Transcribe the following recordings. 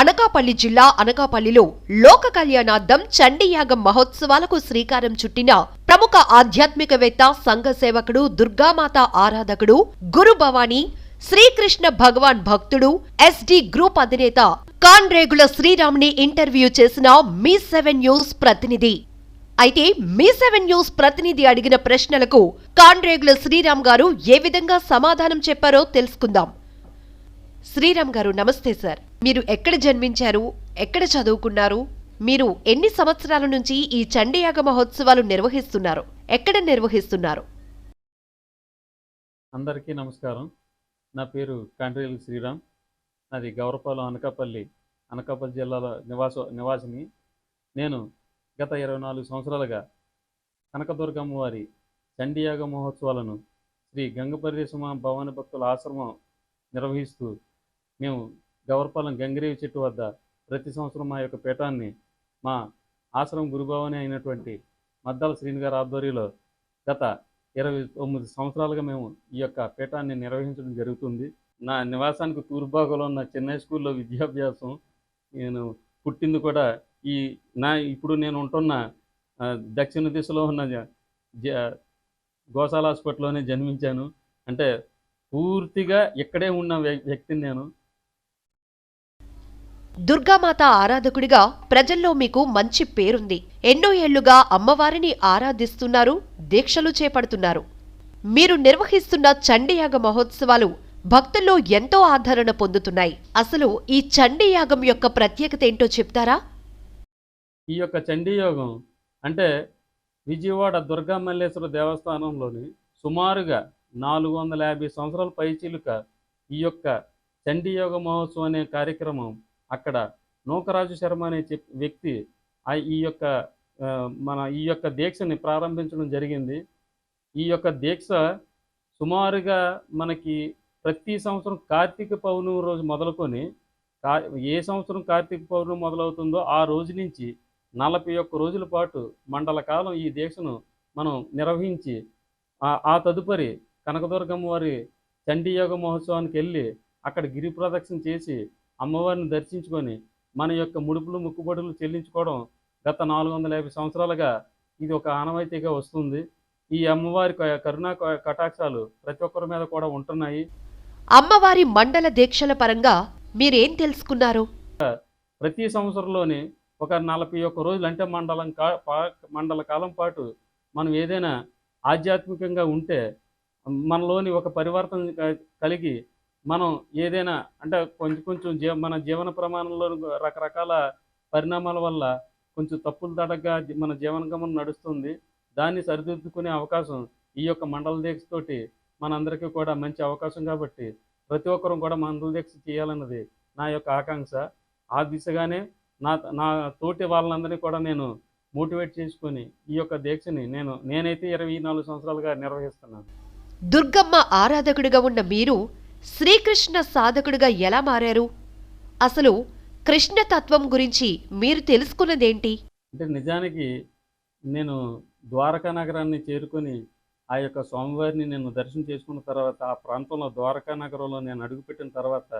అనకాపల్లి జిల్లా అనకాపల్లిలో లోక కళ్యాణార్థం చండీయాగం మహోత్సవాలకు శ్రీకారం చుట్టిన ప్రముఖ ఆధ్యాత్మికవేత్త సంఘ సేవకుడు దుర్గామాత ఆరాధకుడు గురు భవానీ శ్రీకృష్ణ భగవాన్ భక్తుడు ఎస్డి గ్రూప్ అధినేత కాన్రేగుల శ్రీరామ్ని ఇంటర్వ్యూ చేసిన మీ సెవెన్ న్యూస్ ప్రతినిధి. అయితే మీ సెవెన్ న్యూస్ ప్రతినిధి అడిగిన ప్రశ్నలకు కాన్రేగుల శ్రీరామ్ గారు ఏ విధంగా సమాధానం చెప్పారో తెలుసుకుందాం. శ్రీరామ్ గారు నమస్తే సార్. మీరు ఎక్కడ జన్మించారు? ఎక్కడ చదువుకున్నారు? మీరు ఎన్ని సంవత్సరాల నుంచి ఈ చండీయాగ మహోత్సవాలు నిర్వహిస్తున్నారు? ఎక్కడ నిర్వహిస్తున్నారు? అందరికీ నమస్కారం. నా పేరు కండ్రేలు శ్రీరామ్. నాది గౌరపాలెం అనకాపల్లి అనకాపల్లి జిల్లాలో నివాస నివాసిని. నేను గత ఇరవై నాలుగు సంవత్సరాలుగా కనకదుర్గమ్మ వారి చండీయాగ మహోత్సవాలను శ్రీ గంగపరిదేశమ భవాని భక్తుల ఆశ్రమం నిర్వహిస్తూ మేము గవర్పాలెం గంగిరేవి చెట్టు వద్ద ప్రతి సంవత్సరం మా యొక్క పీఠాన్ని మా ఆశ్రమం గురుభావని అయినటువంటి మద్దాల శ్రీని గారి ఆధ్వర్యంలో గత ఇరవై తొమ్మిది సంవత్సరాలుగా మేము ఈ యొక్క పీఠాన్ని నిర్వహించడం జరుగుతుంది. నా నివాసానికి తూర్భాగంలో ఉన్న చెన్నై స్కూల్లో విద్యాభ్యాసం నేను పుట్టింది కూడా ఈ నా ఇప్పుడు నేను ఉంటున్న దక్షిణ దిశలో ఉన్న గోసాల గోశాల హాస్పిటల్లోనే జన్మించాను. అంటే పూర్తిగా ఇక్కడే ఉన్న వ్యక్తిని నేను దుర్గామాత ఆరాధకుడిగా ప్రజల్లో మీకు మంచి పేరుంది. ఎన్నో ఏళ్ళుగా అమ్మవారిని ఆరాధిస్తున్నారు దీక్షలు చేపడుతున్నారు. మీరు నిర్వహిస్తున్న చండీయాగ మహోత్సవాలు భక్తుల్లో ఎంతో ఆదరణ పొందుతున్నాయి. అసలు ఈ చండీయాగం యొక్క ప్రత్యేకత ఏంటో చెప్తారా? ఈ యొక్క చండీయోగం అంటే విజయవాడ దుర్గామల్లేశ్వర దేవస్థానంలోని సుమారుగా నాలుగు వందల యాభై సంవత్సరాల పైచిలుక ఈ యొక్క చండీయోగ మహోత్సవం అనే కార్యక్రమం అక్కడ నూకరాజు శర్మ అనే చెప్- వ్యక్తి ఈ యొక్క మన ఈ యొక్క దీక్షని ప్రారంభించడం జరిగింది. ఈ యొక్క దీక్ష సుమారుగా మనకి ప్రతి సంవత్సరం కార్తీక పౌర్ణమి రోజు మొదలుకొని కా ఏ సంవత్సరం కార్తీక పౌర్ణమి మొదలవుతుందో ఆ రోజు నుంచి నలభై ఒక్క రోజుల పాటు మండల కాలం ఈ దీక్షను మనం నిర్వహించి ఆ- ఆ తదుపరి కనకదుర్గమ్మ వారి చండీయోగ మహోత్సవానికి వెళ్ళి అక్కడ గిరి ప్రదక్షిణ చేసి అమ్మవారిని దర్శించుకొని మన యొక్క ముడుపులు ముక్కుబడులు చెల్లించుకోవడం గత నాలుగు వందల యాభై సంవత్సరాలుగా ఇది ఒక ఆనవాయితీగా వస్తుంది. ఈ అమ్మవారి కరుణా కటాక్షాలు ప్రతి ఒక్కరి మీద కూడా ఉంటున్నాయి. అమ్మవారి మండల దీక్షల పరంగా మీరేం తెలుసుకున్నారు? ప్రతి సంవత్సరంలోనే ఒక నలభై ఒక్క రోజులు అంటే మండలం కా మండల కాలం పాటు మనం ఏదైనా ఆధ్యాత్మికంగా ఉంటే మనలోని ఒక పరివర్తన కలిగి మనం ఏదైనా అంటే కొంచెం కొంచెం జీ మన జీవన ప్రమాణంలో రకరకాల పరిణామాల వల్ల కొంచెం తప్పులు దాటగా మన జీవన గమనం నడుస్తుంది. దాన్ని సరిదిద్దుకునే అవకాశం ఈ యొక్క మండల దీక్షతోటి మనందరికీ కూడా మంచి అవకాశం కాబట్టి ప్రతి ఒక్కరూ కూడా మండల దీక్ష చేయాలన్నది నా యొక్క ఆకాంక్ష. ఆ దిశగానే నా నా తోటి వాళ్ళందరినీ కూడా నేను మోటివేట్ చేసుకొని ఈ యొక్క దీక్షని నేను నేనైతే ఇరవై నాలుగు సంవత్సరాలుగా నిర్వహిస్తున్నాను. దుర్గమ్మ ఆరాధకుడిగా ఉన్న మీరు శ్రీకృష్ణ సాధకుడిగా ఎలా మారారు? అసలు కృష్ణతత్వం గురించి మీరు తెలుసుకున్నదేంటి? అంటే నిజానికి నేను ద్వారకా నగరాన్ని చేరుకొని ఆ యొక్క స్వామివారిని నేను దర్శనం చేసుకున్న తర్వాత ఆ ప్రాంతంలో ద్వారకా నగరంలో నేను అడుగుపెట్టిన తర్వాత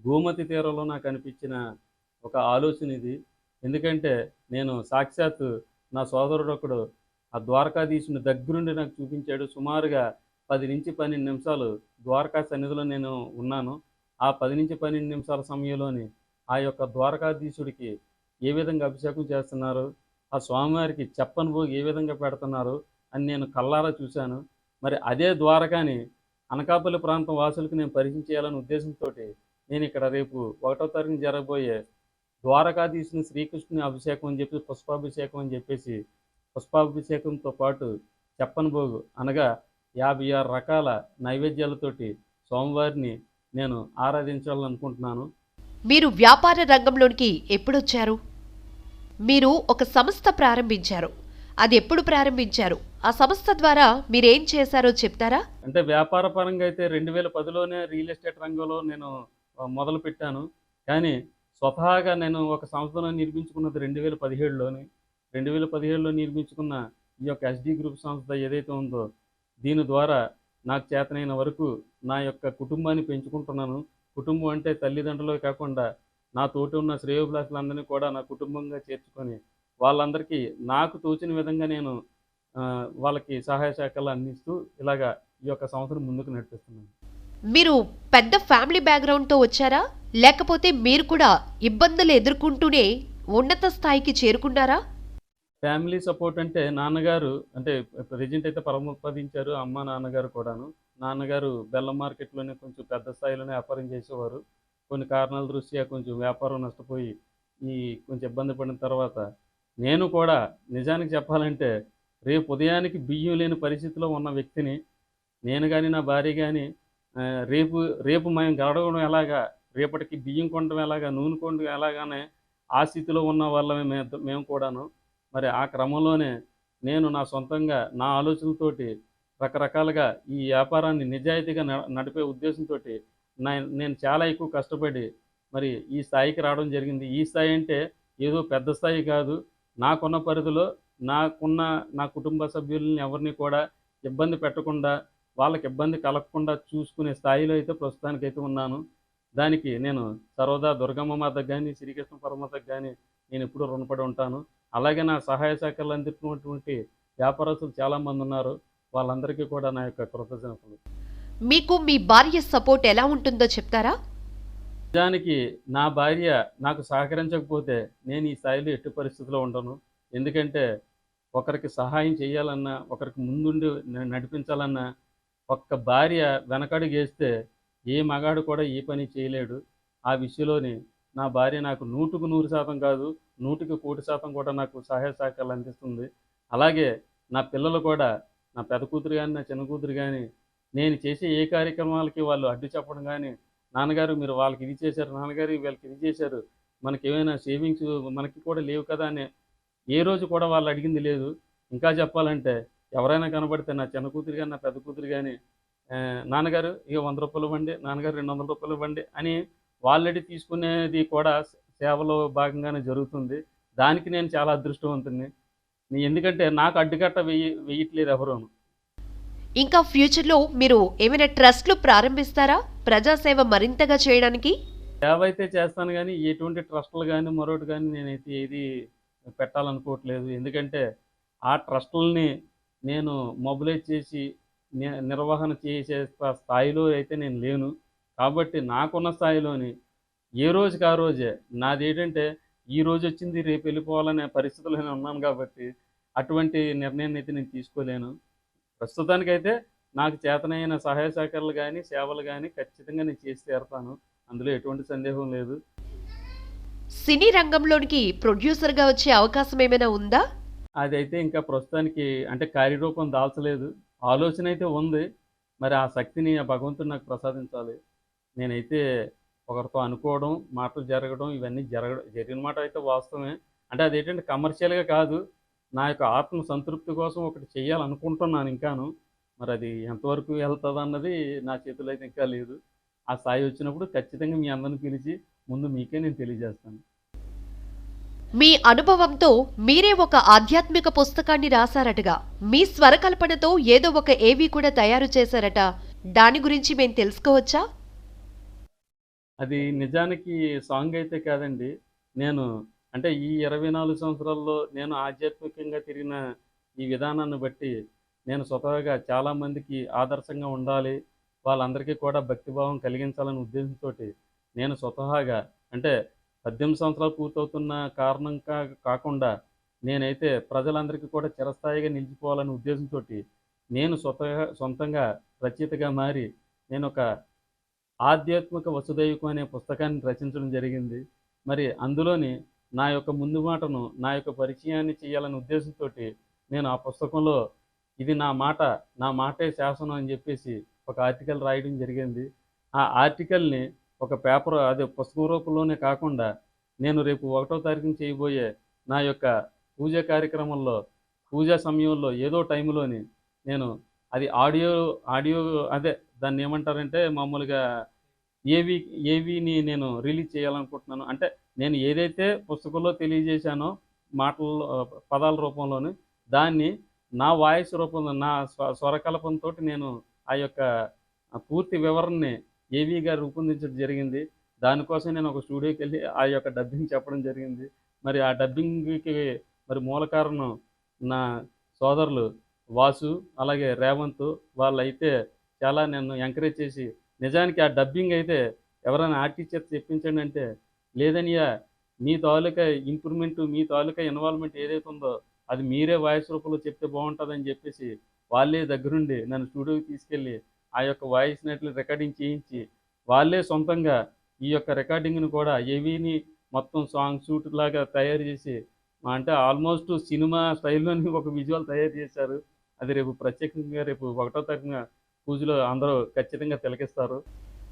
గోమతి తీరంలో నాకు అనిపించిన ఒక ఆలోచన ఇది. ఎందుకంటే నేను సాక్షాత్ నా సోదరుడు ఒకడు ఆ ద్వారకాధీశుని దగ్గరుండి నాకు చూపించాడు. సుమారుగా పది నుంచి పన్నెండు నిమిషాలు ద్వారకా సన్నిధిలో నేను ఉన్నాను. ఆ పది నుంచి పన్నెండు నిమిషాల సమయంలోని ఆ యొక్క ద్వారకాధీశుడికి ఏ విధంగా అభిషేకం చేస్తున్నారు? ఆ స్వామివారికి చెప్పని భోగి ఏ విధంగా పెడుతున్నారు? అని నేను కల్లారా చూశాను. మరి అదే ద్వారకాని అనకాపల్లి ప్రాంతం వాసులకు నేను పరిచయం చేయాలనే ఉద్దేశంతో నేను ఇక్కడ రేపు ఒకటో తారీఖున జరగబోయే ద్వారకాధీశుని శ్రీకృష్ణుని అభిషేకం అని చెప్పి పుష్పాభిషేకం అని చెప్పేసి పుష్పాభిషేకంతో పాటు చెప్పని భోగు అనగా యాభై ఆరు రకాల నైవేద్యాలతోటి స్వామివారిని నేను ఆరాధించాలనుకుంటున్నాను. మీరు వ్యాపార రంగంలోనికి ఎప్పుడొచ్చారు? మీరు ఒక సంస్థ ప్రారంభించారు. అది ఎప్పుడు ప్రారంభించారు? ఆ సంస్థ ద్వారా మీరేం చేశారో చెప్తారా? అంటే వ్యాపార పరంగా అయితే రెండు వేల పదిలోనే రియల్ ఎస్టేట్ రంగంలో నేను మొదలు పెట్టాను కానీ స్వతహాగా నేను ఒక సంస్థను నిర్మించుకున్నది రెండు వేల పదిహేడులోని. రెండు వేల పదిహేడులో నిర్మించుకున్న ఈ యొక్క ఎస్డి గ్రూప్ సంస్థ ఏదైతే ఉందో దీని ద్వారా నాకు చేతనైన వరకు నా యొక్క కుటుంబాన్ని పెంచుకుంటున్నాను. కుటుంబం అంటే తల్లిదండ్రులే కాకుండా నా తోటి ఉన్న శ్రేయోభిలాషులందరినీ కూడా నా కుటుంబంగా చేర్చుకొని వాళ్ళందరికీ నాకు తోచిన విధంగా నేను వాళ్ళకి సహాయ శాఖలు అందిస్తూ ఇలాగా ఈ యొక్క సంవత్సరం ముందుకు నడిపిస్తున్నాను. మీరు పెద్ద ఫ్యామిలీ బ్యాక్గ్రౌండ్తో వచ్చారా? లేకపోతే మీరు కూడా ఇబ్బందులు ఎదుర్కొంటూనే ఉన్నత స్థాయికి చేరుకున్నారా? ఫ్యామిలీ సపోర్ట్ అంటే నాన్నగారు అంటే ప్రజెంట్ అయితే పరమపదించారు అమ్మ నాన్నగారు కూడాను. నాన్నగారు బెల్లం మార్కెట్లోనే కొంచెం పెద్ద స్థాయిలోనే వ్యాపారం చేసేవారు. కొన్ని కారణాల దృష్ట్యా కొంచెం వ్యాపారం నష్టపోయి ఈ కొంచెం ఇబ్బంది పడిన తర్వాత నేను కూడా నిజానికి చెప్పాలంటే రేపు ఉదయానికి బియ్యం లేని పరిస్థితిలో ఉన్న వ్యక్తిని నేను కానీ నా భార్య కానీ రేపు రేపు మేము గడవడం ఎలాగా రేపటికి బియ్యం కొనడం ఎలాగా నూనె కొనడం ఎలాగానే ఆ స్థితిలో ఉన్న వాళ్ళమే మేము మేము కూడాను. మరి ఆ క్రమంలోనే నేను నా సొంతంగా నా ఆలోచనలతోటి రకరకాలుగా ఈ వ్యాపారాన్ని నిజాయితీగా నడిపే ఉద్దేశంతో నేను చాలా ఎక్కువ కష్టపడి మరి ఈ స్థాయికి రావడం జరిగింది. ఈ స్థాయి అంటే ఏదో పెద్ద స్థాయి కాదు. నాకున్న పరిధిలో నాకున్న నా కుటుంబ సభ్యులని ఎవరిని కూడా ఇబ్బంది పెట్టకుండా వాళ్ళకి ఇబ్బంది కలగకుండా చూసుకునే స్థాయిలో అయితే ప్రస్తుతానికైతే ఉన్నాను. దానికి నేను సర్వదా దుర్గమ్మ మాతకు కానీ శ్రీకృష్ణ పరమాతకు కానీ నేను ఎప్పుడూ రుణపడి ఉంటాను. అలాగే నా సహాయ శాఖలు అందిస్తున్నటువంటి వ్యాపారస్తులు చాలామంది ఉన్నారు. వాళ్ళందరికీ కూడా నా యొక్క కృతజ్ఞతలు. మీకు మీ భార్య సపోర్ట్ ఎలా ఉంటుందో చెప్తారా? నిజానికి నా భార్య నాకు సహకరించకపోతే నేను ఈ స్థాయిలో ఎట్టి పరిస్థితిలో ఉండను. ఎందుకంటే ఒకరికి సహాయం చేయాలన్నా ఒకరికి ముందుండి నడిపించాలన్నా ఒక్క భార్య వెనకడుగు వేస్తే ఏ మగాడు కూడా ఏ పని చేయలేడు. ఆ విషయంలోని నా భార్య నాకు నూటుకు నూరు శాతం కాదు నూటికి కోటి శాతం కూడా నాకు సహాయ సహకారాలు అందిస్తుంది. అలాగే నా పిల్లలు కూడా నా పెద్ద కూతురు కానీ నా చిన్న కూతురు కానీ నేను చేసే ఏ కార్యక్రమాలకి వాళ్ళు అడ్డు చెప్పడం కానీ నాన్నగారు మీరు వాళ్ళకి ఇది చేశారు నాన్నగారు వీళ్ళకి ఇది చేశారు మనకి ఏమైనా సేవింగ్స్ మనకి కూడా లేవు కదా అని ఏ రోజు కూడా వాళ్ళు అడిగింది లేదు. ఇంకా చెప్పాలంటే ఎవరైనా కనబడితే నా చిన్న కూతురు కానీ నా పెద్ద కూతురు కానీ నాన్నగారు ఇక వంద రూపాయలు ఇవ్వండి నాన్నగారు రెండు వందల రూపాయలు ఇవ్వండి అని వాళ్ళడి తీసుకునేది కూడా సేవలో భాగంగానే జరుగుతుంది. దానికి నేను చాలా అదృష్టవంతుని ఎందుకంటే నాకు అడ్డుకట్ట వెయ్యి వెయ్యట్లేదు ఎవరోను. ఇంకా ఫ్యూచర్లో మీరు ఏమైనా ట్రస్ట్లు ప్రారంభిస్తారా? ప్రజాసేవ మరింతగా చేయడానికి? సేవ అయితే చేస్తాను కానీ ఎటువంటి ట్రస్టులు కానీ మరొకటి కానీ నేనైతే ఏది పెట్టాలనుకోవట్లేదు. ఎందుకంటే ఆ ట్రస్టులని నేను మొబిలైజ్ చేసి నిర్వహణ చేసే స్థా- స్థాయిలో అయితే నేను లేను. కాబట్టి నాకున్న స్థాయిలోని ఏ రోజుకి ఆ రోజే నాది ఏంటంటే ఈ రోజు వచ్చింది రేపు వెళ్ళిపోవాలనే పరిస్థితుల్లో నేను ఉన్నాను కాబట్టి అటువంటి నిర్ణయాన్ని అయితే నేను తీసుకోలేను. ప్రస్తుతానికైతే నాకు చేతనైన సహాయ సహకారాలు కానీ సేవలు కానీ ఖచ్చితంగా నేను చేసి తీరుతాను. అందులో ఎటువంటి సందేహం లేదు. సినీ రంగంలోనికి ప్రొడ్యూసర్గా వచ్చే అవకాశం ఏమైనా ఉందా? అదైతే ఇంకా ప్రస్తుతానికి అంటే కార్యరూపం దాల్చలేదు. ఆలోచన అయితే ఉంది. మరి ఆ శక్తిని ఆ భగవంతుడు నాకు ప్రసాదించాలి. నేనైతే ఒకరితో అనుకోవడం మాటలు జరగడం ఇవన్నీ జరగడం జరిగిన మాట అయితే వాస్తవమే. అంటే అదేంటంటే కమర్షియల్గా కాదు నా యొక్క ఆత్మ సంతృప్తి కోసం ఒకటి చేయాలనుకుంటున్నాను ఇంకాను. మరి అది ఎంతవరకు వెళ్తుంది అన్నది నా చేతిలో అయితే ఇంకా లేదు. ఆ స్థాయి వచ్చినప్పుడు ఖచ్చితంగా మీ అందరిని పిలిచి ముందు మీకే నేను తెలియజేస్తాను. మీ అనుభవంతో మీరే ఒక ఆధ్యాత్మిక పుస్తకాన్ని రాశారటగా. మీ స్వరకల్పనతో ఏదో ఒక ఏవి కూడా తయారు చేశారట. దాని గురించి మేము తెలుసుకోవచ్చా? అది నిజానికి సాంగ్ అయితే కాదండి. నేను అంటే ఈ ఇరవై నాలుగు సంవత్సరాల్లో నేను ఆధ్యాత్మికంగా తిరిగిన ఈ విధానాన్ని బట్టి నేను స్వతహాగా చాలామందికి ఆదర్శంగా ఉండాలి. వాళ్ళందరికీ కూడా భక్తిభావం కలిగించాలనే ఉద్దేశంతో నేను స్వతహాగా అంటే పద్దెనిమిది సంవత్సరాలు పూర్తవుతున్న కారణం కా కాకుండా నేనైతే ప్రజలందరికీ కూడా చిరస్థాయిగా నిలిచిపోవాలనే ఉద్దేశంతో నేను స్వతహా సొంతంగా రచయితగా మారి నేను ఒక ఆధ్యాత్మిక వసుదైకం అనే పుస్తకాన్ని రచించడం జరిగింది. మరి అందులోని నా యొక్క ముందు మాటను నా యొక్క పరిచయాన్ని చేయాలనే ఉద్దేశంతో నేను ఆ పుస్తకంలో ఇది నా మాట నా మాటే శాసనం అని చెప్పేసి ఒక ఆర్టికల్ రాయడం జరిగింది. ఆ ఆర్టికల్ని ఒక పేపర్ అదే పుస్తకం రూపంలోనే కాకుండా నేను రేపు ఒకటో తారీఖున చేయబోయే నా యొక్క పూజ కార్యక్రమంలో పూజా సమయంలో ఏదో టైంలోని నేను అది ఆడియో ఆడియో అదే దాన్ని ఏమంటారంటే మామూలుగా ఏవి ఏవిని నేను రిలీజ్ చేయాలనుకుంటున్నాను. అంటే నేను ఏదైతే పుస్తకంలో తెలియజేశానో మాటల్లో పదాల రూపంలోని దాన్ని నా వాయిస్ రూపంలో నా స్వ నేను ఆ యొక్క పూర్తి వివరణని ఏవీగా రూపొందించడం జరిగింది. దానికోసం నేను ఒక స్టూడియోకి వెళ్ళి ఆ యొక్క డబ్బింగ్ చెప్పడం జరిగింది. మరి ఆ డబ్బింగ్కి మరి మూల కారణం నా సోదరులు వాసు అలాగే రేవంత్ వాళ్ళైతే చాలా నన్ను ఎంకరేజ్ చేసి నిజానికి ఆ డబ్బింగ్ అయితే ఎవరైనా ఆర్టిస్ట్ చేత చెప్పించండి అంటే లేదనియా మీ తాలూకా ఇంప్రూవ్మెంట్ మీ తాలూకా ఇన్వాల్వ్మెంట్ ఏదైతే ఉందో అది మీరే వాయిస్ రూపంలో చెప్తే బాగుంటుందని చెప్పేసి వాళ్ళే దగ్గరుండి నన్ను స్టూడియోకి తీసుకెళ్ళి ఆ యొక్క వాయిస్ నెట్లు రికార్డింగ్ చేయించి వాళ్ళే సొంతంగా ఈ యొక్క రికార్డింగ్ను కూడా ఏవీని మొత్తం సాంగ్ షూట్ లాగా తయారు చేసి అంటే ఆల్మోస్ట్ సినిమా స్టైల్లోని ఒక విజువల్ తయారు చేశారు. అది రేపు ప్రత్యేకంగా రేపు ఒకటో తారీఖున పూజలో అందరూ ఖచ్చితంగా తిలకిస్తారు.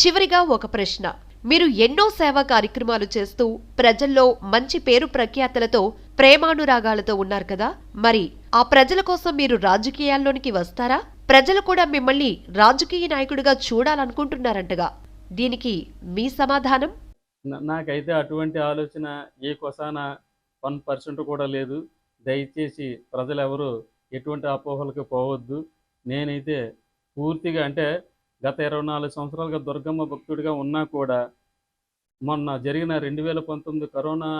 చివరిగా ఒక ప్రశ్న. మీరు ఎన్నో సేవా కార్యక్రమాలు చేస్తూ ప్రజల్లో మంచి పేరు ప్రఖ్యాతలతో ప్రేమానురాగాలతో ఉన్నారు కదా? మరి ఆ ప్రజల కోసం మీరు రాజకీయాల్లోనికి వస్తారా? ప్రజలు కూడా మిమ్మల్ని రాజకీయ నాయకుడిగా చూడాలనుకుంటున్నారంటగా. దీనికి మీ సమాధానం? నాకైతే అటువంటి ఆలోచన ఏ కొసాన వన్ పర్సెంట్ కూడా లేదు. దయచేసి ప్రజలు ఎవరు ఎటువంటి అపోహలకు పోవద్దు. నేనైతే పూర్తిగా అంటే గత ఇరవై నాలుగు సంవత్సరాలుగా దుర్గమ్మ భక్తుడిగా ఉన్నా కూడా మొన్న జరిగిన రెండు వేల పంతొమ్మిది కరోనా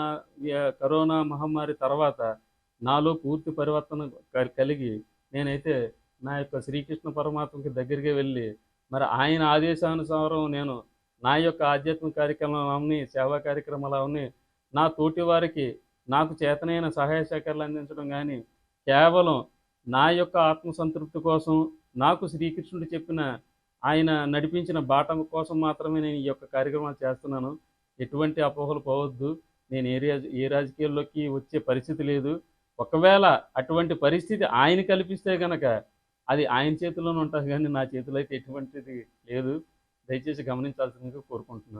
కరోనా మహమ్మారి తర్వాత నాలో పూర్తి పరివర్తన కలిగి నేనైతే నా యొక్క శ్రీకృష్ణ పరమాత్మకి దగ్గరికి వెళ్ళి మరి ఆయన ఆదేశానుసారం నేను నా యొక్క ఆధ్యాత్మిక కార్యక్రమాలని సేవా కార్యక్రమాలని నా తోటి వారికి నాకు చేతనైన సహాయ సహకారాలు అందించడం కానీ కేవలం నా యొక్క ఆత్మసంతృప్తి కోసం నాకు శ్రీకృష్ణుడు చెప్పిన ఆయన నడిపించిన బాట కోసం మాత్రమే నేను ఈ యొక్క కార్యక్రమాలు చేస్తున్నాను. ఎటువంటి అపోహలు పోవద్దు. నేను ఏ రాజ ఏ రాజకీయాల్లోకి వచ్చే పరిస్థితి లేదు. ఒకవేళ అటువంటి పరిస్థితి ఆయన కల్పిస్తే కనుక అది ఆయన చేతిలోనే ఉంటుంది కానీ నా చేతిలో అయితే ఎటువంటిది లేదు. దయచేసి గమనించాల్సిందిగా కోరుకుంటున్నాను.